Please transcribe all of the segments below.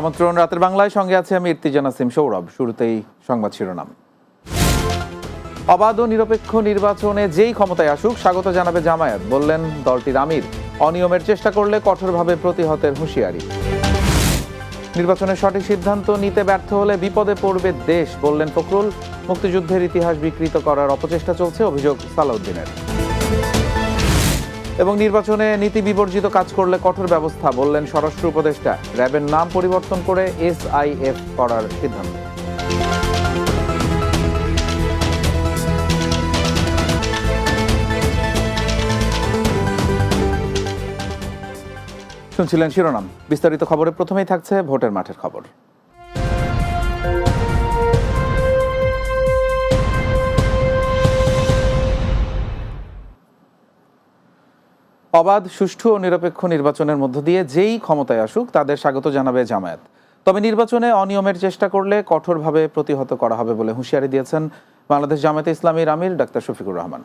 আমন্ত্রণ রাতের বাংলায়। সঙ্গে আছে আমি ইর্তিজা নাসিম সৌরভ। শুরুতেই সংবাদ শিরোনাম। অবাধ ও নিরপেক্ষ নির্বাচনে যেই ক্ষমতায় আসুক, স্বাগত জানাবে জামায়াত। বললেন দলটির আমির। অনিয়মের চেষ্টা করলে কঠোরভাবে প্রতিহতের হুঁশিয়ারি। নির্বাচনের সঠিক সিদ্ধান্ত নিতে ব্যর্থ হলে বিপদে পড়বে দেশ, বললেন ফখরুল। মুক্তিযুদ্ধের ইতিহাস বিকৃত করার অপচেষ্টা চলছে, অভিযোগ সালাউদ্দিনের। এবং নির্বাচনে নীতি বিবর্জিত কাজ করলে কঠোর ব্যবস্থা, বললেন স্বরাষ্ট্র উপদেষ্টা। র্যাবের নাম পরিবর্তন করে এসআইএফ করার সিদ্ধান্ত। শুনছিলেন শিরোনাম। বিস্তারিত খবরে প্রথমেই থাকছে ভোটের মাঠের খবর। অবাধ, সুষ্ঠু ও নিরপেক্ষ নির্বাচনের মধ্য দিয়ে যেই ক্ষমতায় আসুক তাদের স্বাগত জানাবে জামায়াত। তবে নির্বাচনে অনিয়মের চেষ্টা করলে কঠোরভাবে প্রতিহত করা হবে বলে হুঁশিয়ারি দিয়েছেন বাংলাদেশ জামায়াতে ইসলামীর আমির ডাক্তার শফিকুর রহমান।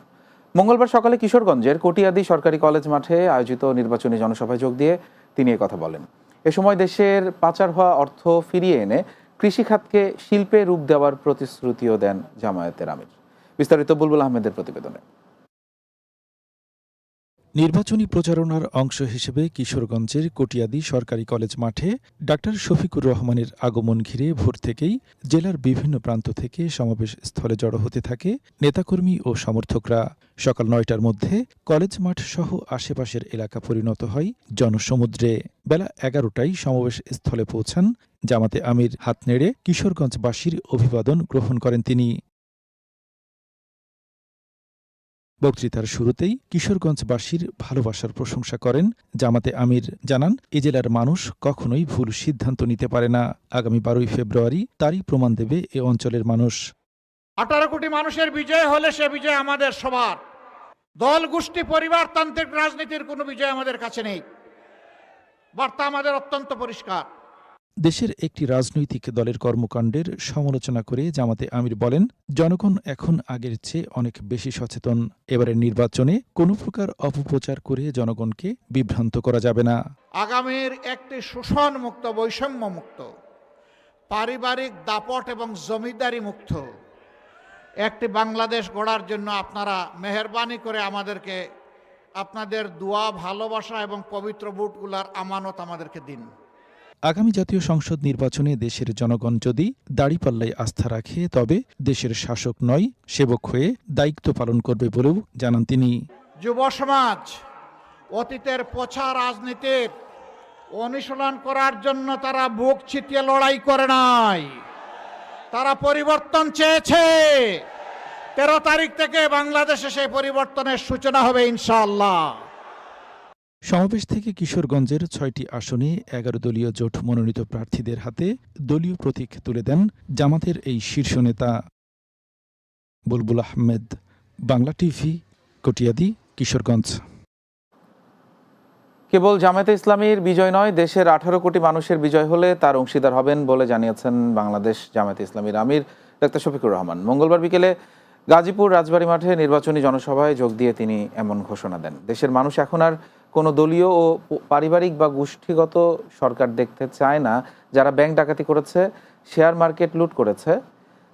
মঙ্গলবার সকালে কিশোরগঞ্জের কটিয়াদি সরকারি কলেজ মাঠে আয়োজিত নির্বাচনী জনসভায় যোগ দিয়ে তিনি কথা বলেন। এ সময় দেশের পাচার হওয়া অর্থ ফিরিয়ে এনে কৃষিখাতকে শিল্পে রূপ দেওয়ার প্রতিশ্রুতিও দেন জামায়াতের আমির। বিস্তারিত বুলবুল আহমেদের প্রতিবেদনে। নির্বাচনী প্রচারণার অংশ হিসেবে কিশোরগঞ্জের কটিয়াদি সরকারি কলেজ মাঠে ডাক্তার শফিকুর রহমানের আগমন ঘিরে ভোর থেকেই জেলার বিভিন্ন প্রান্ত থেকে সমাবেশ স্থলে জড়ো হতে থাকে নেতাকর্মী ও সমর্থকরা। সকাল নয়টার মধ্যে কলেজ মাঠ সহ আশেপাশের এলাকা পরিণত হয় জনসমুদ্রে। বেলা এগারোটায় সমাবেশ স্থলে পৌঁছান জামাতে আমির হাত নেড়ে কিশোরগঞ্জবাসীর অভিবাদন গ্রহণ করেন তিনি। বক্তৃতার শুরুতেই কিশোরগঞ্জবাসীর ভালোবাসার প্রশংসা করেন জামাতে আমির, জানান, এ জেলার মানুষ কখনোই ভুল সিদ্ধান্ত নিতে পারে না। আগামী বারোই ফেব্রুয়ারি তারই প্রমাণ দেবে এ অঞ্চলের মানুষ। আঠারো কোটি মানুষের বিজয় হলে সে বিজয় আমাদের সবার। দল, গোষ্ঠী পরিবারতান্ত্রিক রাজনীতির কোনো বিজয় আমাদের কাছে নেই। বার্তা আমাদের অত্যন্ত পরিষ্কার। দেশের একটি রাজনৈতিক দলের কর্মকাণ্ডের সমালোচনা করে জামাতে আমির বলেন, জনগণ এখন আগের চেয়ে অনেক বেশি সচেতন। এবারের নির্বাচনে কোনো প্রকার অপপ্রচার করে জনগণকে বিভ্রান্ত করা যাবে না। আগামীর একটি শোষণ মুক্ত বৈষম্য মুক্ত পারিবারিক দাপট এবং জমিদারি মুক্ত একটি বাংলাদেশ গড়ার জন্য আপনারা মেহরবানি করে আমাদেরকে আপনাদের দোয়া, ভালোবাসা এবং পবিত্র বুটগুলার আমানত আমাদেরকে দিন। আগামী জাতীয় সংসদ নির্বাচনে দেশের জনগণ যদি দাড়িপাল্লায় আস্থা রাখে, তবে দেশের শাসক নয়, সেবক হয়ে দায়িত্ব পালন করবে বলেও জানান তিনি। যুব সমাজ, অতীতের পচা রাজনীতির অনুশীলন করার জন্য তারা বুক ছিটিয়ে লড়াই করে নাই। তারা পরিবর্তন চেয়েছে। তেরো তারিখ থেকে বাংলাদেশে সেই পরিবর্তনের সূচনা হবে ইনশাআল্লাহ। সমাবেশ থেকে কিশোরগঞ্জের ছয়টি আসনে এগারো দলীয় জোট মনোনীত প্রার্থীদের হাতে দলীয় প্রতীক তুলে দেন জামাতের এই শীর্ষ নেতা বুলবুল আহমেদ। বাংলা টিভি, কটিয়াদি, কিশোরগঞ্জ। কেবল জামায়াতে ইসলামীর বিজয় নয়, দেশের আঠারো কোটি মানুষের বিজয় হলে তার অংশীদার হবেন বলে জানিয়েছেন বাংলাদেশ জামায়াতে ইসলামীর আমির ডাক্তার শফিকুর রহমান। মঙ্গলবার বিকেলে গাজীপুর রাজবাড়ী মাঠে নির্বাচনী জনসভায় যোগ দিয়ে তিনি এমন ঘোষণা দেন। দেশের মানুষ এখন আর কোনো দলীয় ও পারিবারিক বা গোষ্ঠীগত সরকার দেখতে চায় না, যারা ব্যাংক ডাকাতি করেছে, শেয়ার মার্কেট লুট করেছে,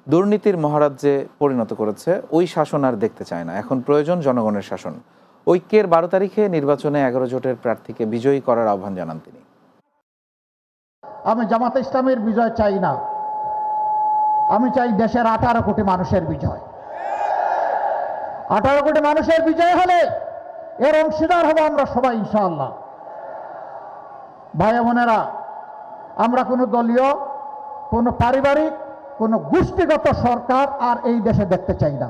দুর্নীতির মহারাজ্যে পরিণত করেছে, ওই শাসন আর দেখতে চায় না। এখন প্রয়োজন জনগণের শাসন। ঐক্যের বারো তারিখে নির্বাচনে এগারো জোটের প্রার্থীকে বিজয়ী করার আহ্বান জানান তিনি। আমি জামাতে ইসলামের বিজয় চাই না। আমি চাই দেশের আঠারো কোটি মানুষের বিজয়। আঠারো কোটি মানুষের বিজয় হলে এর অংশীদার হব আমরা সবাই, ইনশাআল্লাহ। ভাই বোনেরা, আমরা কোনো দলীয়, কোনো পারিবারিক, কোনো গোষ্ঠীগত সরকার আর এই দেশে দেখতে চাই না।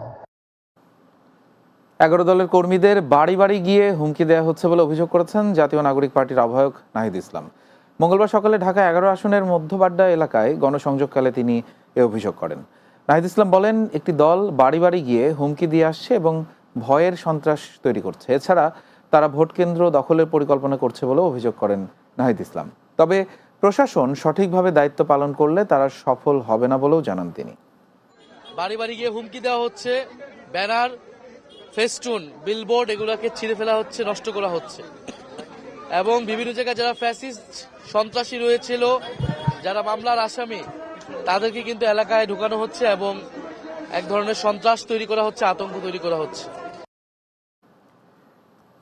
এগারো দলের কর্মীদের বাড়ি বাড়ি গিয়ে হুমকি দেওয়া হচ্ছে বলে অভিযোগ করেছেন জাতীয় নাগরিক পার্টির আহ্বায়ক নাহিদ ইসলাম। মঙ্গলবার সকালে ঢাকা এগারো আসনের মধ্যবাড্ডা এলাকায় গণসংযোগকালে তিনি এ অভিযোগ করেন। নাহিদ ইসলাম বলেন, একটি দল বাড়ি বাড়ি গিয়ে হুমকি দিয়ে আসছে এবং ভয়ের সন্ত্রাস তৈরি করছে। এছাড়া তারা ভোট কেন্দ্র দখলের পরিকল্পনা করছে বলেও অভিযোগ করেন নাহিদ ইসলাম। তবে প্রশাসন সঠিকভাবে দায়িত্ব পালন করলে তারা সফল হবে না বলেও জানান তিনি। বাড়ি বাড়ি গিয়ে হুমকি দেওয়া হচ্ছে, ব্যানার, ফেস্টুন, বিলবোর্ড এগুলোকে ছিঁড়ে ফেলা হচ্ছে, নষ্ট করা হচ্ছে। এবং বিভিন্ন জায়গায় যারা ফ্যাসিস্ট, সন্ত্রাসী রয়েছিল, যারা মামলার আসামি, তাদেরকে কিন্তু এলাকায় ঢুকানো হচ্ছে এবং এক ধরনের সন্ত্রাস তৈরি করা হচ্ছে, আতঙ্ক তৈরি করা হচ্ছে।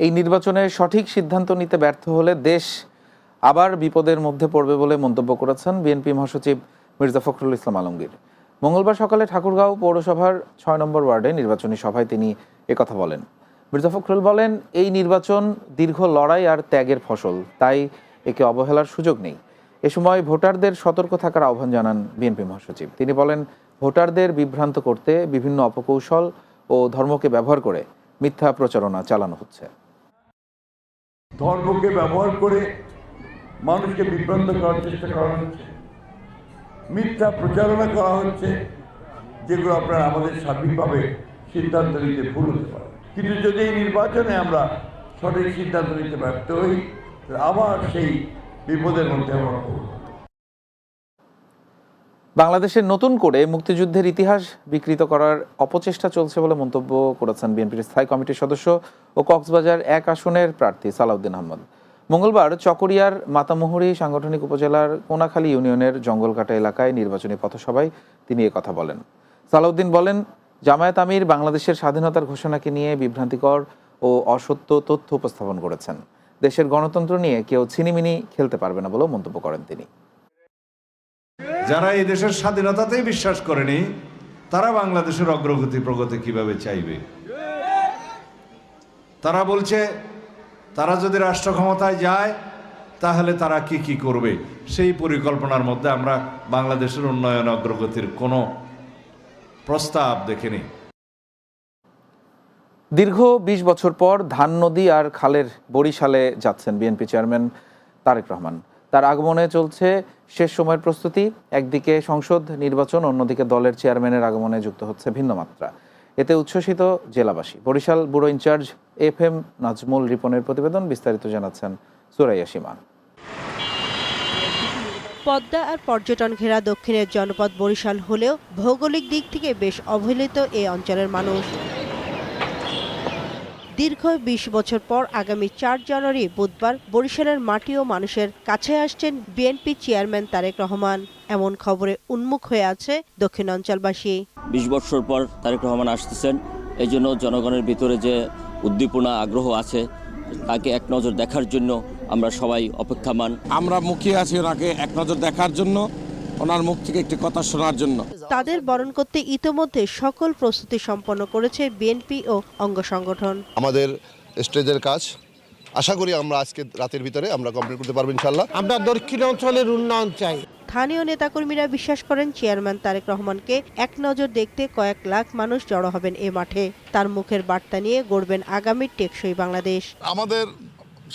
এই নির্বাচনে সঠিক সিদ্ধান্ত নিতে ব্যর্থ হলে দেশ আবার বিপদের মধ্যে পড়বে বলে মন্তব্য করেছেন বিএনপি মহাসচিব মির্জা ফখরুল ইসলাম আলমগীর। মঙ্গলবার সকালে ঠাকুরগাঁও পৌরসভার ছয় নম্বর ওয়ার্ডে নির্বাচনী সভায় তিনি একথা বলেন। মির্জা ফখরুল বলেন, এই নির্বাচন দীর্ঘ লড়াই আর ত্যাগের ফসল, তাই একে অবহেলার সুযোগ নেই। এ সময় ভোটারদের সতর্ক থাকার আহ্বান জানান বিএনপি মহাসচিব। তিনি বলেন ভোটারদের বিভ্রান্ত করতে বিভিন্ন অপকৌশল ও ধর্মকে ব্যবহার করে মিথ্যা প্রচারণা চালানো হচ্ছে। ধর্মকে ব্যবহার করে মানুষকে বিভ্রান্ত করার চেষ্টা করা হচ্ছে। মিথ্যা প্রচারণা করা হচ্ছে, যেগুলো আপনার আমাদের সার্বিকভাবে সিদ্ধান্ত নিতে ভুল হতে পারে। কিন্তু যদি এই নির্বাচনে আমরা সঠিক সিদ্ধান্ত নিতে ব্যর্থ হই আবার সেই বিপদের মধ্যে আমরা পড়ব। বাংলাদেশের নতুন করে মুক্তিযুদ্ধের ইতিহাস বিকৃত করার অপচেষ্টা চলছে বলে মন্তব্য করেছেন বিএনপির স্থায়ী কমিটির সদস্য ও কক্সবাজার এক আসনের প্রার্থী সালাউদ্দিন আহমদ। মঙ্গলবার চকরিয়ার মাতামুহুরী সাংগঠনিক উপজেলার কোনাখালী ইউনিয়নের জঙ্গলকাটা এলাকায় নির্বাচনী পথসভায় তিনি কথা বলেন। সালাউদ্দিন বলেন, জামায়াত আমির বাংলাদেশের স্বাধীনতার ঘোষণাকে নিয়ে বিভ্রান্তিকর ও অসত্য তথ্য উপস্থাপন করেছেন। দেশের গণতন্ত্র নিয়ে কেউ ছিনিমিনি খেলতে পারবে না বলেও মন্তব্য করেন তিনি। যারা এই দেশের স্বাধীনতাতেই বিশ্বাস করেনি, তারা বাংলাদেশের অগ্রগতি প্রগতি কীভাবে চাইবে? তারা বলছে, তারা যদি রাষ্ট্র ক্ষমতায় যায়, তাহলে তারা কি কি করবে? সেই পরিকল্পনার মধ্যে আমরা বাংলাদেশের উন্নয়ন অগ্রগতির কোনো প্রস্তাব দেখিনি। দীর্ঘ ২০ বছর পর ধান নদী আর খালের বরিশালে যাচ্ছেন বিএনপি চেয়ারম্যান তারেক রহমান। তার আগমনে চলছে শেষ সময়ের প্রস্তুতি। একদিকে সংসদ, নির্বাচন, অন্যদিকে দলের চেয়ারম্যানের আগমনে যুক্ত হচ্ছে ভিন্ন মাত্রা এতে উচ্ছ্বসিত জেলাবাসী। Barishal bureau in charge F M Nazmul রিপনের প্রতিবেদন বিস্তারিত জানাচ্ছেন সুরাইয়া সীমা পদ্মা আর পর্যটন ঘেরা দক্ষিণের জনপদ বরিশাল হলেও ভৌগোলিক দিক থেকে বেশ অবহেলিত এই অঞ্চলের মানুষ। দীর্ঘ বিশ বছর পর আগামী চার জানুয়ারি বুধবার বরিশালের মাটি ও মানুষের কাছে আসছেন বিএনপি চেয়ারম্যান তারেক রহমান। এমন খবরে উন্মুখ হয়ে আছে দক্ষিণাঞ্চলবাসী। বিশ বছর পর তারেক রহমান আসতেছেন এই জন্য জনগণের ভিতরে যে উদ্দীপনা আগ্রহ আছে তাকে এক নজর দেখার জন্য আমরা সবাই অপেক্ষামান। আমরা মুখিয়ে আছি ওনাকে এক নজর দেখার জন্য। ওনার মুখ থেকে একটি কথা শোনার জন্য। তাদের বরণ করতে ইতোমধ্যে সকল প্রস্তুতি সম্পন্ন করেছে বিএনপি ও অঙ্গ সংগঠন। আমাদের স্টেজের কাজ আশা করি আমরা আজকে রাতের ভিতরে আমরা কমপ্লিট করতে পারব ইনশাল্লাহ আমরা দক্ষিণ অঞ্চলের উন্নয়ন চাই। স্থানীয় নেতাকর্মীরা বিশ্বাস করেন চেয়ারম্যান তারেক রহমানকে এক নজর দেখতে কয়েক লাখ মানুষ জড়ো হবেন এ মাঠে। তার মুখের বার্তা নিয়ে গড়বেন আগামী টেকসই বাংলাদেশ। আমাদের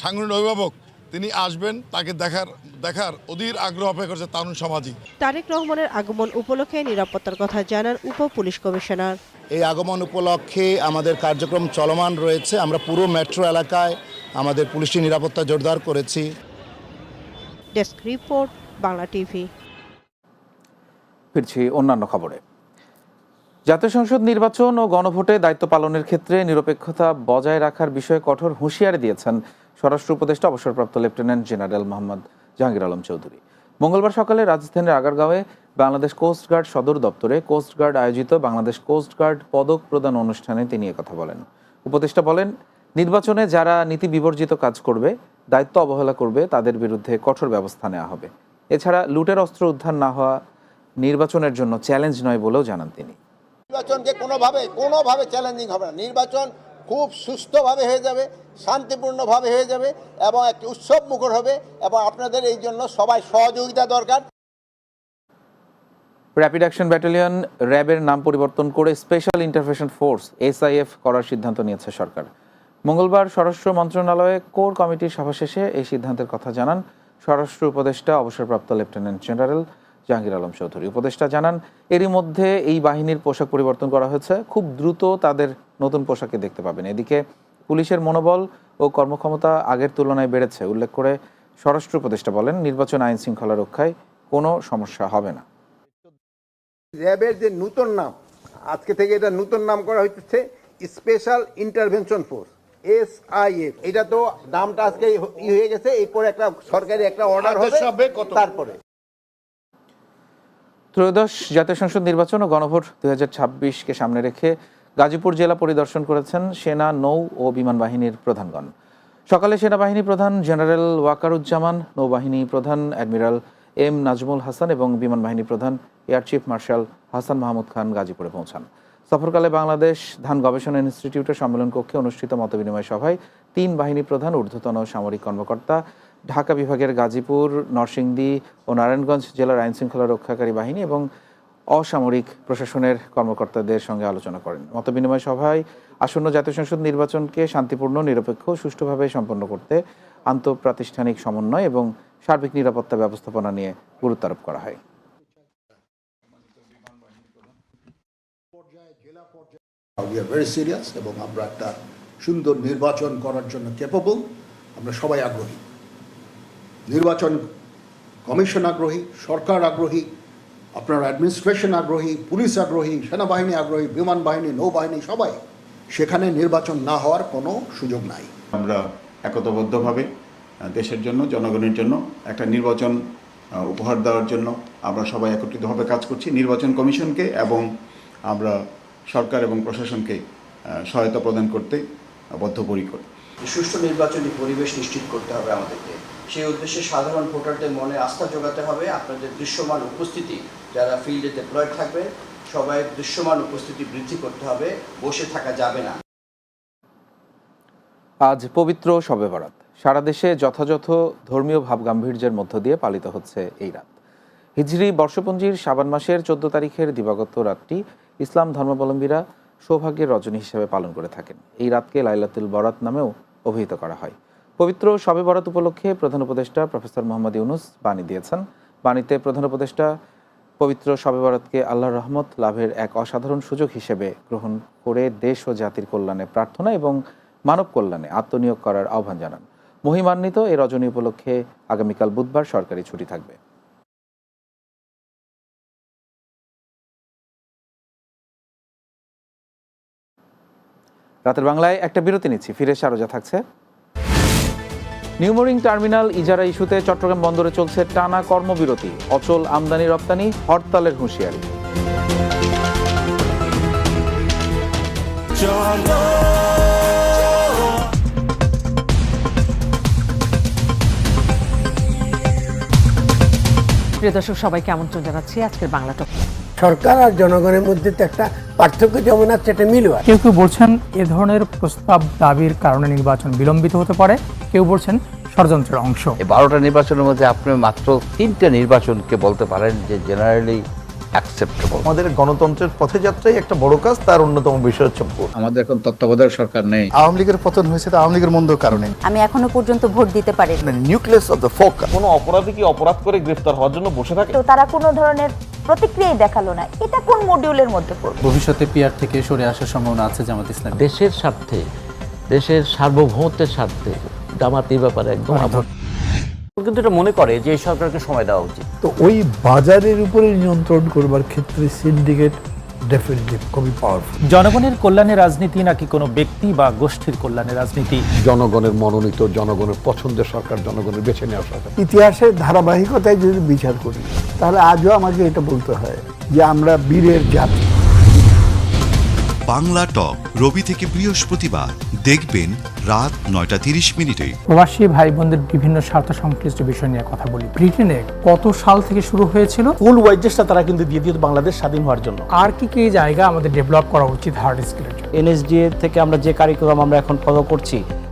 সাংগঠনিক অভিভাবক তিনি আসবেন তাকে দেখার দেখার অধীর আগ্রহ অপেক্ষা করছে তরুণ সমাজই। তারেক রহমানের আগমন উপলক্ষে নিরাপত্তার কথা জানান উপ পুলিশ কমিশনার। এই আগমন উপলক্ষে আমাদের কার্যক্রম চলমান রয়েছে। আমরা পুরো মেট্রো এলাকায় আমাদের পুলিশি নিরাপত্তা জোরদার করেছি। Desk report Bangla TV. ফিরছি অন্যান্য খবরে। জাতীয় সংসদ নির্বাচন ও গণভোটে দায়িত্ব পালনের ক্ষেত্রে নিরপেক্ষতা বজায় রাখার বিষয়ে কঠোর হুঁশিয়ারি দিয়েছেন স্বরাষ্ট্র উপদেষ্টা অবসরপ্রাপ্ত লেফটেন্যান্ট জেনারেল মোহাম্মদ জাহাঙ্গীর আলম চৌধুরী। মঙ্গলবার সকালে রাজধানীর আগারগাঁওয়ে বাংলাদেশ কোস্টগার্ড সদর দপ্তরে কোস্টগার্ড আয়োজিত বাংলাদেশ কোস্টগার্ড পদক প্রদান অনুষ্ঠানে তিনি কথা বলেন। উপদেষ্টা বলেন, নির্বাচনে যারা নীতি বিবর্জিত কাজ করবে, দায়িত্ব অবহেলা করবে, তাদের বিরুদ্ধে কঠোর ব্যবস্থা নেওয়া হবে। এছাড়া লুটের অস্ত্র উদ্ধার না হওয়া নির্বাচনের জন্য চ্যালেঞ্জ নয় বলেও জানান তিনি। নির্বাচনকে কোনোভাবে কোনোভাবে চ্যালেঞ্জিং হবে না। নির্বাচন খুব সুস্থভাবে হয়ে যাবে, শান্তিপূর্ণভাবে হয়ে যাবে এবং একটি উৎসব মুখর হবে এবং আপনাদের এই জন্য সবাই সহযোগিতা দরকার। র্যাপিড অ্যাকশন ব্যাটালিয়ন র্যাবের নাম পরিবর্তন করে স্পেশাল ইন্টারভেশন ফোর্স এসআইএফ করার সিদ্ধান্ত নিয়েছে সরকার। মঙ্গলবার স্বরাষ্ট্র মন্ত্রণালয়ে কোর কমিটির সভা শেষে এই সিদ্ধান্তের কথা জানান স্বরাষ্ট্র উপদেষ্টা, অবসরপ্রাপ্ত লেফটেন্যান্ট জেনারেল জাহাঙ্গীর আলম চৌধুরী। উপদেষ্টা জানান এরই মধ্যে এই বাহিনীর পোশাক পরিবর্তন করা হয়েছে। খুব দ্রুত তাদের নতুন পোশাকে দেখতে পাবেন। এদিকে পুলিশের মনোবল ও কর্মক্ষমতা আগের তুলনায় বেড়েছে। উল্লেখ করে স্বরাষ্ট্র উপদেষ্টা বলেন নির্বাচন আইন শৃঙ্খলা রক্ষায় কোনো সমস্যা হবে না। র্যাবের যে নূতন নাম আজকে থেকে এটা নূতন নাম করা হচ্ছে special intervention force S I F এটা তো নামটা আজকে ই হয়ে গেছে এরপরে একটা সরকারি একটা অর্ডার হবে তারপরে। ত্রয়োদশ জাতীয় সংসদ নির্বাচন ও গণভোট দুই হাজার ছাব্বিশকে সামনে রেখে গাজীপুর জেলা পরিদর্শন করেছেন সেনা, নৌ ও বিমান বাহিনীর প্রধানগণ। সকালে সেনাবাহিনী প্রধান জেনারেল ওয়াকারুজ্জামান, নৌবাহিনী প্রধান অ্যাডমিরাল এম নাজমুল হাসান এবং বিমান বাহিনী প্রধান air chief marshal Hasan Mahmud Khan গাজীপুরে পৌঁছান। সফরকালে বাংলাদেশ ধান গবেষণা ইনস্টিটিউটের সম্মেলন কক্ষে অনুষ্ঠিত মতবিনিময় সভায় তিন বাহিনী প্রধান, ঊর্ধ্বতন সামরিক কর্মকর্তা ঢাকা বিভাগের গাজীপুর, নরসিংদী ও নারায়ণগঞ্জ জেলার আইনশৃঙ্খলা রক্ষাকারী বাহিনী এবং অসামরিক প্রশাসনের কর্মকর্তাদের সঙ্গে আলোচনা করেন। মতবিনিময় সভায় আসন্ন জাতীয় সংসদ নির্বাচনকে শান্তিপূর্ণ, নিরপেক্ষ, সুষ্ঠুভাবে সম্পন্ন করতে আন্তঃপ্রাতিষ্ঠানিক সমন্বয় এবং সার্বিক নিরাপত্তা ব্যবস্থাপনা নিয়ে গুরুত্ব আরোপ করা হয়। সিরিয়াস এবং আমরা একটা সুন্দর নির্বাচন করার জন্য ক্যাপেবল আমরা সবাই আগ্রহী। নির্বাচন কমিশন আগ্রহী, সরকার আগ্রহী, আপনার অ্যাডমিনিস্ট্রেশন আগ্রহী, পুলিশ আগ্রহী, সেনাবাহিনী আগ্রহী, বিমান বাহিনী, নৌবাহিনী, সবাই সেখানে নির্বাচন না হওয়ার কোনো সুযোগ নাই। আমরা একতাবদ্ধভাবে দেশের জন্য, জনগণের জন্য একটা নির্বাচন উপহার দেওয়ার জন্য আমরা সবাই একত্রিতভাবে কাজ করছি। নির্বাচন কমিশনকে এবং আমরা সরকার এবং প্রশাসনকে সহায়তা প্রদান করতে বদ্ধপরিকর। সুষ্ঠু নির্বাচনী পরিবেশ নিশ্চিত করতে হবে আমাদেরকে। সেই উদ্দেশ্যে সাধারণ ভোটারদের মনে আস্থা যোগাতে হবে। আপনাদের দৃশ্যমান উপস্থিতি যারা ফিল্ডে ডিপ্লয়েড থাকবে, সবাই দৃশ্যমান উপস্থিতি বৃদ্ধি করতে হবে। বসে থাকা যাবে না। আজ পবিত্র শবে বরাত। সারা দেশে যথাযথ ধর্মীয় ভাব গাম্ভীর্যের মধ্য দিয়ে পালিত হচ্ছে এই রাত। হিজরি বর্ষপঞ্জির শাবান মাসের চোদ্দ তারিখের দিবাগত রাতটি ইসলাম ধর্মাবলম্বীরা সৌভাগ্যের রজনী হিসেবে পালন করে থাকেন। এই রাতকে লাইলাতুল বরাত নামেও অভিহিত করা হয়। পবিত্র শবে বরাত উপলক্ষে প্রধান উপদেষ্টা প্রফেসর মোহাম্মদ ইউনুস বাণী দিয়েছেন। বাণীতে প্রধান উপদেষ্টা পবিত্র শবে বরাতকে আল্লাহর রহমত লাভের এক অসাধারণ সুযোগ হিসেবে গ্রহণ করে দেশ ও জাতির কল্যাণে প্রার্থনা এবং মানব কল্যাণে আত্মনিয়োগ করার আহ্বান জানান। মহিমান্বিত এই রজনী উপলক্ষে আগামীকাল বুধবার সরকারি ছুটি থাকবে। রাতের বাংলায় একটা বিরতি নিচ্ছি, ফিরে যা থাকছে। নিউমোরিং টার্মিনাল ইজারা ইস্যুতে চট্টগ্রাম বন্দরে চলছে টানা কর্মবিরতি, অচল আমদানি রপ্তানি, হরতালের হুঁশিয়ারি। প্রিয় দর্শক, সবাইকে আমন্ত্রণ জানাচ্ছি আজকের বাংলা টক সরকার আর জনগণের মধ্যে তো একটা পার্থক্য যেমন আছে এটা মিলও আছে। কেউ কেউ বলছেন এ ধরনের প্রস্তাব দাবির কারণে নির্বাচন বিলম্বিত হতে পারে। কেউ বলছেন ষড়যন্ত্রের অংশ। এই বারোটা নির্বাচনের মধ্যে আপনি মাত্র তিনটা নির্বাচনকে বলতে পারেন যে জেনারেলি অ্যাকসেপ্টেবল আমাদের গণতন্ত্রের পথযাত্রাই একটা বড় কাজ তার অন্যতম বিষয় হচ্ছে ভোট। আমাদের এখন তত্ত্বাবধায়ক সরকার নেই। আওয়ামী লীগের পতন হয়েছে তো আওয়ামী লীগের মন্দ কারণে। আমি এখনও পর্যন্ত ভোট দিতে পারি নিউক্লিয়াস অফ দ্য ফোকাস কোনো অপরাধী কি অপরাধ করে গ্রেফতার হওয়ার জন্য বসে থাকে? তো তারা কোনো ধরনের প্রতিক্রিয়াই দেখাল না। এটা কোন মডিউলের মধ্যে পড়বে? ভবিষ্যতে পিয়ার থেকে সরে আসার সম্ভাবনা আছে জামাত ইসলাম দেশের স্বার্থে দেশের সার্বভৌমত্বের স্বার্থে জামাত এই ব্যাপারে একদম কিন্তু এটা মনে করে যে এই সরকারকে সময় দেওয়া উচিত। তো ওই বাজারের উপরে নিয়ন্ত্রণ করবার ক্ষেত্রে সিন্ডিকেট ডেফিনেটলি খুবই পাওয়ারফুল জনগণের কল্যাণে রাজনীতি নাকি কোনো ব্যক্তি বা গোষ্ঠীর কল্যাণে রাজনীতি? জনগণের মনোনীত জনগণের পছন্দের সরকার জনগণের বেছে নেওয়া সরকার। ইতিহাসের ধারাবাহিকতায় যদি বিচার করি তাহলে আজও আমাকে এটা বলতে হয় যে আমরা বীরের জাতি। বাংলা টক রবি থেকে বৃহস্পতিবার। দেখবেন রাত নয়টা তিরিশ মিনিটে। প্রবাসী ভাই বোনদের বিভিন্ন স্বার্থ সংশ্লিষ্ট বিষয় নিয়ে কথা বলি। ব্রিটেনে কত সাল থেকে শুরু হয়েছিল? ফুল ওয়াইজেসটা তারা কিন্তু দিয়ে দিত বাংলাদেশ স্বাধীন হওয়ার জন্য। আর কি কি জায়গা আমাদের ডেভেলপ করা উচিত হার্ড স্কিলের জন্য? এনএসডিএ থেকে আমরা যে কারিকুলাম আমরা এখন ফলো করছি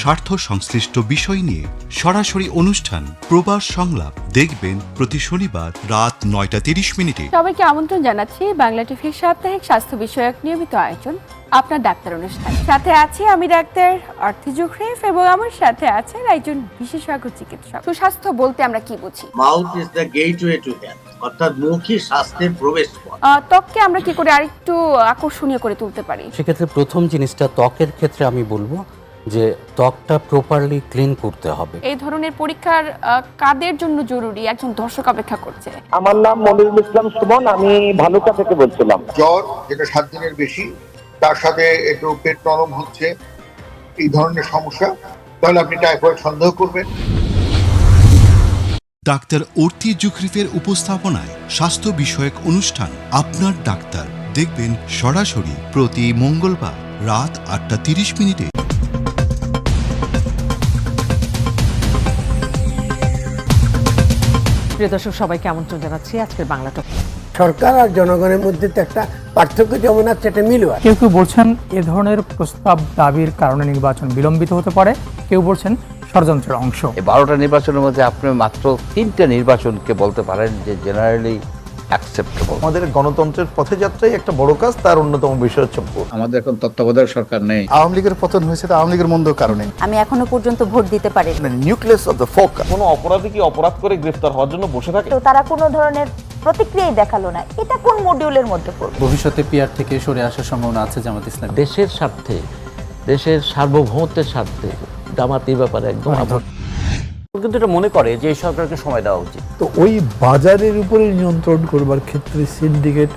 স্বার্থ সংশ্লিষ্ট বিষয় নিয়ে সরাসরি অনুষ্ঠান প্রবাস সংলাপ দেখবেন প্রতি শনিবার রাত নয়টা তিরিশ মিনিটে। সবাইকে আমন্ত্রণ জানাচ্ছি বাংলা টিভির সাপ্তাহিক স্বাস্থ্য বিষয়ক নিয়মিত আয়োজন আপনার ডাক্তার অনুষ্ঠান। সাথে আছি আমি ডাক্তার অর্থি জুখরেফ এবং আমার সাথে আছেন একজন বিশেষজ্ঞ চিকিৎসক। সুস্বাস্থ্য বলতে আমরা কি বুঝি? Mouth is the gateway to health অর্থাৎ মুখই স্বাস্থ্যের প্রবেশ পথ। ত্বককে আমরা কি করে আরেকটু আকর্ষণীয় করে তুলতে পারি? সেক্ষেত্রে প্রথম জিনিসটা ত্বকের ক্ষেত্রে আমি বলব যে ত্বকটা প্রপারলি ক্লিন করতে হবে। এই ধরনের পরীক্ষার আহ, কাদের জন্য জরুরি? একজন দর্শক অপেক্ষা করছে। আমার নাম মনিরুল ইসলাম সুমন আমি ভালুকা থেকে বলছিলাম। জ্বর যেটা সাত দিনের বেশি তার সাথে একটু পেট নরম হচ্ছে এই ধরনের সমস্যা তাহলে আপনি টাইফয়েড সন্দেহ করবেন। ডাক্তার অর্তি জুখরিফের উপস্থাপনায় স্বাস্থ্য বিষয়ক অনুষ্ঠান আপনার ডাক্তার। দেখবেন সরাসরি প্রতি মঙ্গলবার রাত আটটা তিরিশ মিনিটে। প্রিয় দর্শক সবাইকে আমন্ত্রণ জানাচ্ছি আজকের বাংলা টক। সরকার আর জনগণের মধ্যে তো একটা পার্থক্য যেমন আছে এটা মিলও কেউ কেউ বলছেন এ ধরনের প্রস্তাব দাবির কারণে নির্বাচন বিলম্বিত হতে পারে। কেউ বলছেন ষড়যন্ত্রের অংশ। এই বারোটা নির্বাচনের মধ্যে আপনি মাত্র তিনটা নির্বাচনকে বলতে পারেন যে জেনারেলি অ্যাকসেপ্টেবল আমাদের গণতন্ত্রের পথযাত্রাই একটা বড় কাজ তার অন্যতম বিষয় হচ্ছে ভোট। আমাদের এখন তত্ত্বাবধায়ক সরকার নেই। আওয়ামী লীগের পতন হয়েছে তো আওয়ামী লীগের মন্দ কারণে। আমি এখনও পর্যন্ত ভোট দিতে পারি নিউক্লিয়াস অফ দ্য ফোকাস কোনো অপরাধী কি অপরাধ করে গ্রেফতার হওয়ার জন্য বসে থাকে? তো তারা কোনো ধরনের প্রতিক্রিয়াই দেখাল না। এটা কোন মডিউলের মধ্যে পড়বে? ভবিষ্যতে পিয়ার থেকে সরে আসার সম্ভাবনা আছে জামাত ইসলাম দেশের স্বার্থে দেশের সার্বভৌমত্বের স্বার্থে জামাত ব্যাপারে একদম কিন্তু এটা মনে করে যে এই সরকারকে সময় দেওয়া উচিত। তো ওই বাজারের উপরে নিয়ন্ত্রণ করবার ক্ষেত্রে সিন্ডিকেট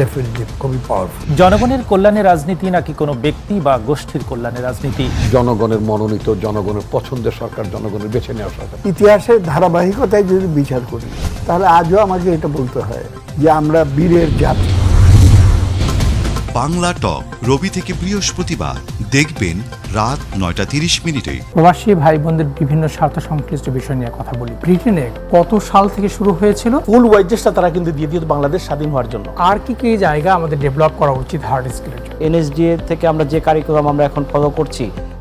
ডেফিনেটলি খুবই পাওয়ারফুল জনগণের কল্যাণে রাজনীতি নাকি কোনো ব্যক্তি বা গোষ্ঠীর কল্যাণে রাজনীতি? জনগণের মনোনীত জনগণের পছন্দের সরকার জনগণের বেছে নেওয়া সরকার। ইতিহাসের ধারাবাহিকতায় যদি বিচার করি তাহলে আজও আমাকে এটা বলতে হয় যে আমরা বীরের জাতি। বাংলা টক রবি থেকে বৃহস্পতিবার। দেখবেন রাত নয়টা তিরিশ মিনিটে। প্রবাসী ভাই বোনদের বিভিন্ন স্বার্থ সংশ্লিষ্ট বিষয় নিয়ে কথা বলি। ব্রিটেনে কত সাল থেকে শুরু হয়েছিল? ফুল ওয়াইজেসটা তারা কিন্তু দিয়ে দিয়ে বাংলাদেশ স্বাধীন হওয়ার জন্য। আর কি কি জায়গা আমাদের ডেভেলপ করা উচিত হার্ড স্কিলের এনএসডিএ থেকে আমরা যে কারিকুলাম আমরা এখন ফলো করছি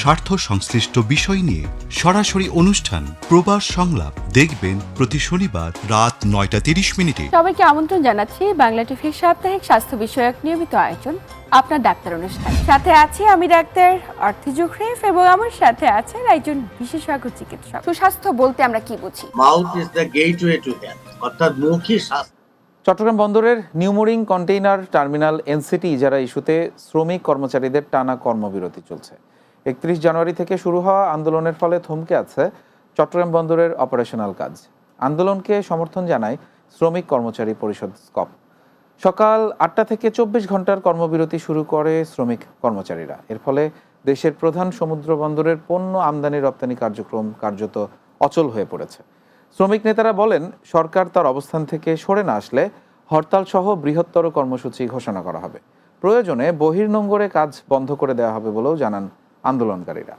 স্বার্থ সংশ্লিষ্ট বিষয় নিয়ে সরাসরি অনুষ্ঠান প্রবাস সংলাপ দেখবেন প্রতি শনিবার রাত নয়টা তিরিশ মিনিটে। সবাইকে আমন্ত্রণ জানাচ্ছি বাংলা টিভির সাপ্তাহিক স্বাস্থ্য বিষয়ক নিয়মিত আয়োজন আপনার ডাক্তার অনুষ্ঠান। সাথে আছি আমি ডাক্তার অর্থি জুখরেফ এবং আমার সাথে আছেন একজন বিশেষজ্ঞ চিকিৎসক। সুস্বাস্থ্য বলতে আমরা কি বুঝি? Mouth is the gateway to health অর্থাৎ মুখই স্বাস্থ্য। চট্টগ্রাম বন্দরের নিউমোরিং কন্টেইনার টার্মিনাল এনসিটি যারা ইস্যুতে শ্রমিক কর্মচারীদের টানা কর্মবিরতি চলছে। একত্রিশ জানুয়ারি থেকে শুরু হওয়া আন্দোলনের ফলে থমকে আছে চট্টগ্রাম বন্দরের অপারেশনাল কাজ। আন্দোলনকে সমর্থন জানায় শ্রমিক কর্মচারী পরিষদ স্কপ। সকাল আটটা থেকে চব্বিশ ঘণ্টার কর্মবিরতি শুরু করে শ্রমিক কর্মচারীরা। এর ফলে দেশের প্রধান সমুদ্র বন্দরের পণ্য আমদানি রপ্তানি কার্যক্রম কার্যত অচল হয়ে পড়েছে। শ্রমিক নেতারা বলেন, সরকার তার অবস্থান থেকে সরে না আসলে হরতাল সহ বৃহত্তর কর্মসূচি ঘোষণা করা হবে। প্রয়োজনে বহির্নোঙ্গরে কাজ বন্ধ করে দেওয়া হবে বলেও জানান আন্দোলনকারীরা।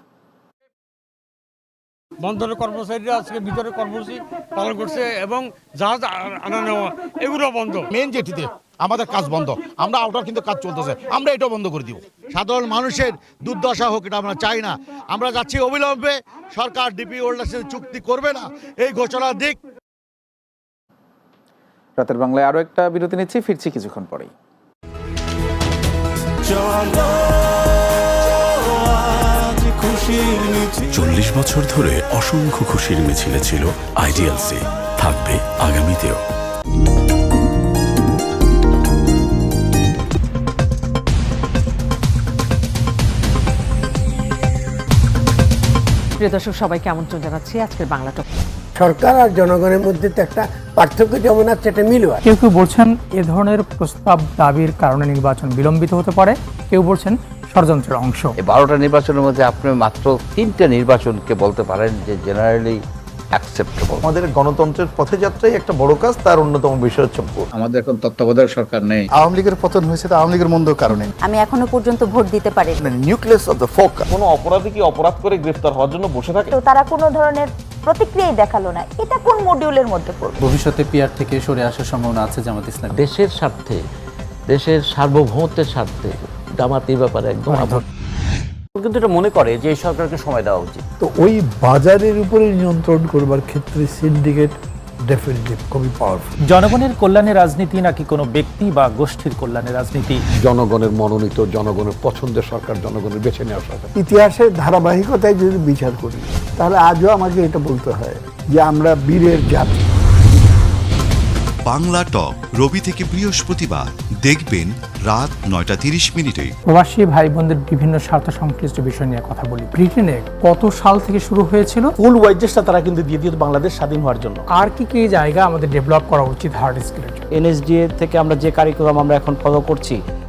বন্দরের কর্মচারীরা আজকে ভিতরে কর্মসূচি পালন করছে এবং জাহাজ আনা নেওয়া এগুলো বন্ধ। মেন জেটিতে আমাদের কাজ বন্ধ। আমরা আউটার কিন্তু কাজ চলতেছে। আমরা এটাও বন্ধ করে দিব। সাধারণ মানুষের দুর্দশা হোক এটা আমরা চাই না। আমরা যাচ্ছি অবিলম্বে। সরকার ডিপি ওল্ডার সাথে চুক্তি করবে না। এই ঘোষণা দিক। রাতের বাংলায় আরও একটা বিরতি নিচ্ছি ফিরছি কিছুক্ষণ পরেই। চল্লিশ বছর ধরে অসংখ্য খুশির মিছিলে ছিল আইডিএলসি থাকবে আগামীতেও। প্রিয় দর্শক সবাইকে আমন্ত্রণ জানাচ্ছি আজকের বাংলা টক। সরকার আর জনগণের মধ্যে তো একটা পার্থক্য যেমন আছে একটা মিলও কেউ কেউ বলছেন এ ধরনের প্রস্তাব দাবির কারণে নির্বাচন বিলম্বিত হতে পারে। কেউ বলছেন ষড়যন্ত্রের অংশ। এই বারোটা নির্বাচনের মধ্যে আপনি মাত্র তিনটা নির্বাচনকে বলতে পারেন যে জেনারেলি অ্যাকসেপ্টেবল আমাদের গণতন্ত্রের পথযাত্রাই একটা বড় কাজ তার অন্যতম বিষয় হচ্ছে আমাদের এখন তত্ত্বাবধায়ক সরকার নেই। আওয়ামী লীগের পতন হয়েছে তো আওয়ামী লীগের মন্দ কারণে। আমি এখনও পর্যন্ত ভোট দিতে পারি নিউক্লিয়াস অফ দ্য ফোকাস কোনো অপরাধী কি অপরাধ করে গ্রেফতার হওয়ার জন্য বসে থাকে? তো তারা কোনো ধরনের প্রতিক্রিয়াই দেখাল না। এটা কোন মডিউলের মধ্যে পড়বে? ভবিষ্যতে পিয়ার থেকে সরে আসার সম্ভাবনা আছে জামাত ইসলাম দেশের স্বার্থে দেশের সার্বভৌমত্বের স্বার্থে এই ব্যাপারে একদম কিন্তু এটা মনে করে যে সরকারকে সময় দেওয়া উচিত। তো ওই বাজারের উপরে নিয়ন্ত্রণ করবার ক্ষেত্রে সিন্ডিকেট ডেফিনেটলি খুবই পাওয়ারফুল জনগণের কল্যাণে রাজনীতি নাকি কোনো ব্যক্তি বা গোষ্ঠীর কল্যাণে রাজনীতি? জনগণের মনোনীত জনগণের পছন্দের সরকার জনগণের বেছে নেওয়া সরকার। ইতিহাসের ধারাবাহিকতায় যদি বিচার করি তাহলে আজও আমাকে এটা বলতে হয় যে আমরা বীরের জাতি। বাংলা টক রবি থেকে বৃহস্পতিবার। দেখবেন রাত নয়টা তিরিশ মিনিটে। প্রবাসী ভাই বোনদের বিভিন্ন স্বার্থ সংশ্লিষ্ট বিষয় নিয়ে কথা বলি। ব্রিটেনে কত সাল থেকে শুরু হয়েছিল? ফুল ওয়াইজেসটা তারা কিন্তু দিয়ে দিত বাংলাদেশ স্বাধীন হওয়ার জন্য। আর কি কি জায়গা আমাদের ডেভেলপ করা উচিত হার্ড স্কিলের জন্য? এনএসডিএ থেকে আমরা যে কারিকুলাম আমরা এখন ফলো করছি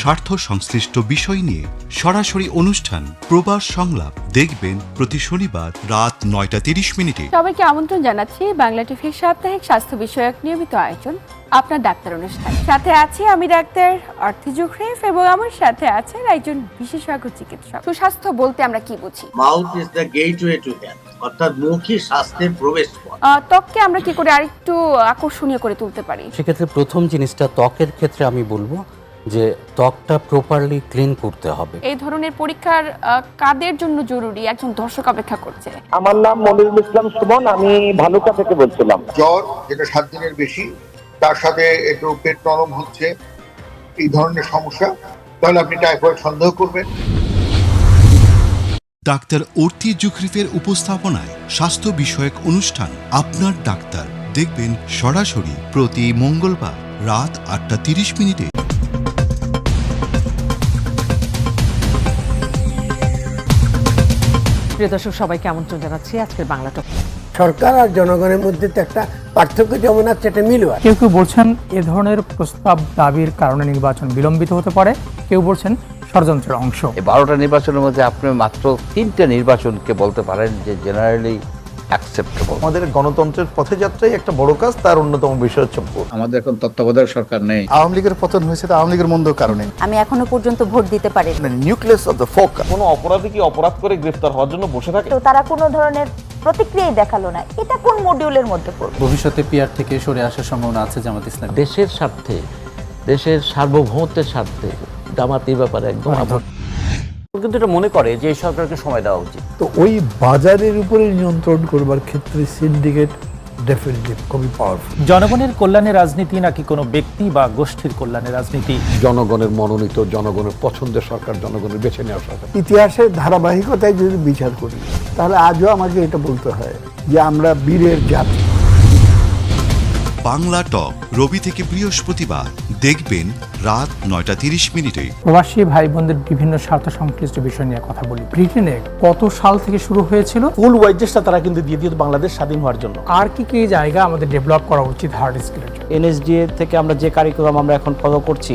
স্বার্থ সংশ্লিষ্ট বিষয় নিয়ে সরাসরি অনুষ্ঠান প্রবাস সংলাপ দেখবেন প্রতি শনিবার রাত নয়টা তিরিশ মিনিটে। সবাইকে আমন্ত্রণ জানাচ্ছি বাংলা টিভির সাপ্তাহিক স্বাস্থ্য বিষয়ক নিয়মিত আয়োজন আপনার ডাক্তার অনুষ্ঠান। সাথে আছি আমি ডাক্তার অর্থি জুখরেফ এবং আমার সাথে আছেন একজন বিশেষজ্ঞ চিকিৎসক। সুস্বাস্থ্য বলতে আমরা কি বুঝি? Mouth is the gateway to health অর্থাৎ মুখই স্বাস্থ্যের প্রবেশ পথ। ত্বককে আমরা কি করে আরেকটু আকর্ষণীয় করে তুলতে পারি? সেক্ষেত্রে প্রথম জিনিসটা ত্বকের ক্ষেত্রে আমি বলব যে ত্বকটা প্রপারলি ক্লিন করতে হবে। এই ধরনের পরীক্ষার আহ, কাদের জন্য জরুরি? একজন দর্শক অপেক্ষা করছে। আমার নাম মনিরুল ইসলাম সুমন আমি ভালুকা থেকে বলছিলাম। জ্বর যেটা সাত দিনের বেশি তার সাথে একটু পেট নরম হচ্ছে এই ধরনের সমস্যা তাহলে আপনি টাইফয়েড সন্দেহ করবেন। ডাক্তার অর্থি জুখরিফের উপস্থাপনায় স্বাস্থ্য বিষয়ক অনুষ্ঠান আপনার ডাক্তার। দেখবেন সরাসরি প্রতি মঙ্গলবার রাত আটটা তিরিশ মিনিটে। প্রিয় দর্শক সবাইকে আমন্ত্রণ জানাচ্ছি আজকের বাংলা টক। সরকার আর জনগণের মধ্যে তো একটা পার্থক্য যেমন আছে এটা আছে। কেউ কেউ বলছেন এ ধরনের প্রস্তাব দাবির কারণে নির্বাচন বিলম্বিত হতে পারে। কেউ বলছেন ষড়যন্ত্রের অংশ। এই বারোটা নির্বাচনের মধ্যে আপনি মাত্র তিনটা নির্বাচনকে বলতে পারেন যে জেনারেলি অ্যাকসেপ্টেবল আমাদের গণতন্ত্রের পথযাত্রাই একটা বড় কাজ তার অন্যতম বিষয় হচ্ছে ভোট। আমাদের এখন তত্ত্বাবধায়ক সরকার নেই। আওয়ামী লীগের পতন হয়েছে তো আওয়ামী লীগের মন্দ কারণে। আমি এখনও পর্যন্ত ভোট দিতে পারি নিউক্লিয়াস অফ দ্য ফোকাস কোনো অপরাধী কি অপরাধ করে গ্রেফতার হওয়ার জন্য বসে থাকে? তো তারা কোনো ধরনের প্রতিক্রিয়াই দেখাল না। এটা কোন মডিউলের মধ্যে পড়বে? ভবিষ্যতে পিয়ার থেকে সরে আসার সম্ভাবনা আছে জামাত ইসলাম দেশের স্বার্থে দেশের সার্বভৌমত্বের স্বার্থে জামাত ব্যাপারে একদম। কিন্তু এটা মনে করে যে সরকারকে সময় দেওয়া উচিত। তো ওই বাজারের উপরে নিয়ন্ত্রণ করবার ক্ষেত্রে সিন্ডিকেট ডেফিনেটলি খুবই পাওয়ারফুল জনগণের কল্যাণে রাজনীতি নাকি কোনো ব্যক্তি বা গোষ্ঠীর কল্যাণে রাজনীতি? জনগণের মনোনীত জনগণের পছন্দের সরকার জনগণের বেছে নেওয়া সরকার। ইতিহাসের ধারাবাহিকতায় যদি বিচার করি তাহলে আজও আমাকে এটা বলতে হয় যে আমরা বীরের জাতি। বাংলা টক রবি থেকে বৃহস্পতিবার। দেখবেন রাত নয়টা তিরিশ মিনিটে। প্রবাসী ভাই বোনদের বিভিন্ন স্বার্থ সংশ্লিষ্ট বিষয় নিয়ে কথা বলি। ব্রিটেনে কত সাল থেকে শুরু হয়েছিল? ফুল ওয়াইজেসটা তারা কিন্তু দিয়ে দিত বাংলাদেশ স্বাধীন হওয়ার জন্য। আর কি কি জায়গা আমাদের ডেভেলপ করা উচিত হার্ড স্কিলের জন্য? এনএসডিএ থেকে আমরা যে কারিকুলাম আমরা এখন ফলো করছি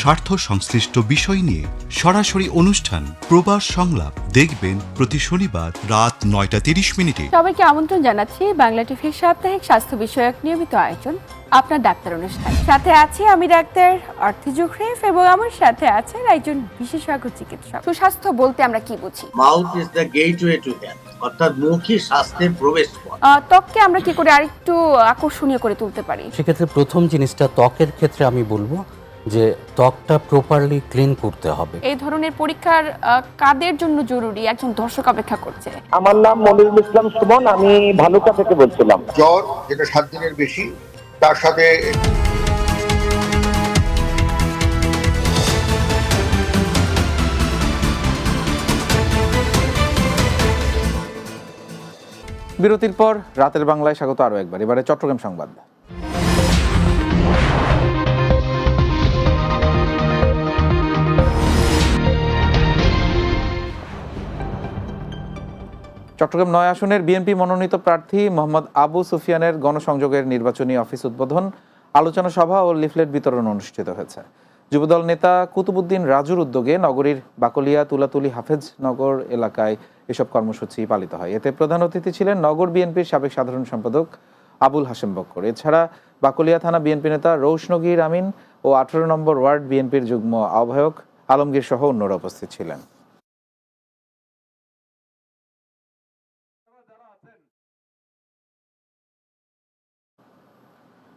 স্বার্থ সংশ্লিষ্ট বিষয় নিয়ে সরাসরি অনুষ্ঠান প্রবাস সংলাপ দেখবেন প্রতি শনিবার রাত নয়টা তিরিশ মিনিটে। সবাইকে আমন্ত্রণ জানাচ্ছি বাংলা টিভির সাপ্তাহিক স্বাস্থ্য বিষয়ক নিয়মিত আয়োজন আপনার ডাক্তার অনুষ্ঠান। সাথে আছি আমি ডাক্তার অর্থ জুখরিফ এবং আমার সাথে আছেন একজন বিশেষজ্ঞ চিকিৎসক। সুস্বাস্থ্য বলতে আমরা কি বুঝি? Mouth is the gateway to health অর্থাৎ মুখই স্বাস্থ্যের প্রবেশ পথ। ত্বককে আমরা কি করে আরেকটু আকর্ষণীয় করে তুলতে পারি? সেক্ষেত্রে প্রথম জিনিসটা ত্বকের ক্ষেত্রে আমি বলব যে ত্বকটা প্রপারলি ক্লিন করতে হবে। এই ধরনের পরীক্ষার আহ, কাদের জন্য জরুরি? একজন দর্শক অপেক্ষা করছে। আমার নাম মনিরুল ইসলাম সুমন আমি ভালুকা থেকে বলছিলাম। জ্বর যেটা সাত দিনের বেশি তার সাথে বিরতির পর রাতের বাংলায় স্বাগত আরও একবার। এবারে চট্টগ্রাম সংবাদ। চট্টগ্রাম নয় আসনের বিএনপি মনোনীত প্রার্থী মোহাম্মদ আবু সুফিয়ানের গণসংযোগের নির্বাচনী অফিস উদ্বোধন, আলোচনা সভা ও লিফলেট বিতরণ অনুষ্ঠিত হয়েছে। যুবদল নেতা কুতুবুদ্দিন রাজুর উদ্যোগে নগরীর বাকলিয়া তুলাতুলি হাফেজ নগর এলাকায় এসব কর্মসূচি পালিত হয়। এতে প্রধান অতিথি ছিলেন নগর বিএনপির সাবেক সাধারণ সম্পাদক আবুল হাসেম বক্কর। এছাড়া বাকলিয়া থানা বিএনপি নেতা রৌশনগীর আমিন ও আঠারো নম্বর ওয়ার্ড বিএনপির যুগ্ম আহ্বায়ক আলমগীর সহ অন্যরা উপস্থিত ছিলেন।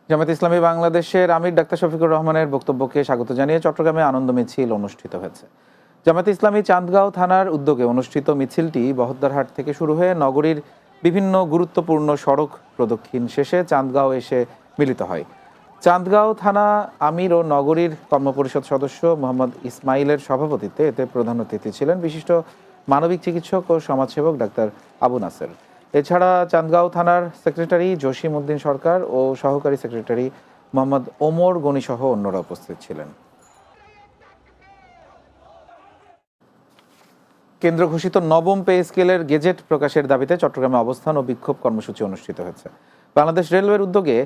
জামাত ইসলামী বাংলাদেশের আমির ডাক্তার শফিকুর রহমানের বক্তব্যকে স্বাগত জানিয়ে চট্টগ্রামে আনন্দ মিছিল অনুষ্ঠিত হয়েছে। জামাত ইসলামী চান্দগাঁও থানার উদ্যোগে অনুষ্ঠিত মিছিলটি বহদ্দারহাট থেকে শুরু হয়ে নগরীর বিভিন্ন গুরুত্বপূর্ণ সড়ক প্রদক্ষিণ শেষে চান্দগাঁও এসে মিলিত হয়। চান্দগাঁও থানা আমির ও নগরীর কর্মপরিষদ সদস্য মোহাম্মদ ইসমাইলের সভাপতিত্বে এতে প্রধান অতিথি ছিলেন বিশিষ্ট মানবিক চিকিৎসক ও সমাজসেবক ডাক্তার আবু নাসের। এছাড়া চান্দগাঁও থানার সেক্রেটারি জসিম উদ্দিন সরকার ও সহকারী সেক্রেটারি মোহাম্মদ ওমর গনি সহ অন্যরা উপস্থিত ছিলেন। কেন্দ্র ঘোষিত নবম পে স্কেলের গেজেট প্রকাশের দাবিতে চট্টগ্রামে অবস্থান ও বিক্ষোভ কর্মসূচি অনুষ্ঠিত হয়েছে। বাংলাদেশ রেলওয়ের উদ্যোগে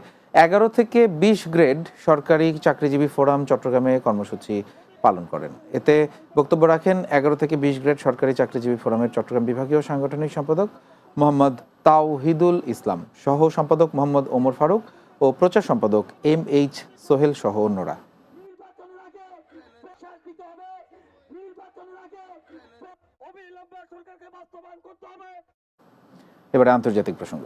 এগারো থেকে বিশ গ্রেড সরকারি চাকরিজীবী ফোরাম চট্টগ্রামে কর্মসূচি পালন করেন। এতে বক্তব্য রাখেন এগারো থেকে বিশ গ্রেড সরকারি চাকরিজীবী ফোরামের চট্টগ্রাম বিভাগীয় সাংগঠনিক সম্পাদক মোহাম্মদ তাওহিদুল ইসলাম সহ সম্পাদক মোহাম্মদ ওমর ফারুক ও প্রচার সম্পাদক এম এইচ সোহেল সহ অন্যরা। এবারে আন্তর্জাতিক প্রসঙ্গ।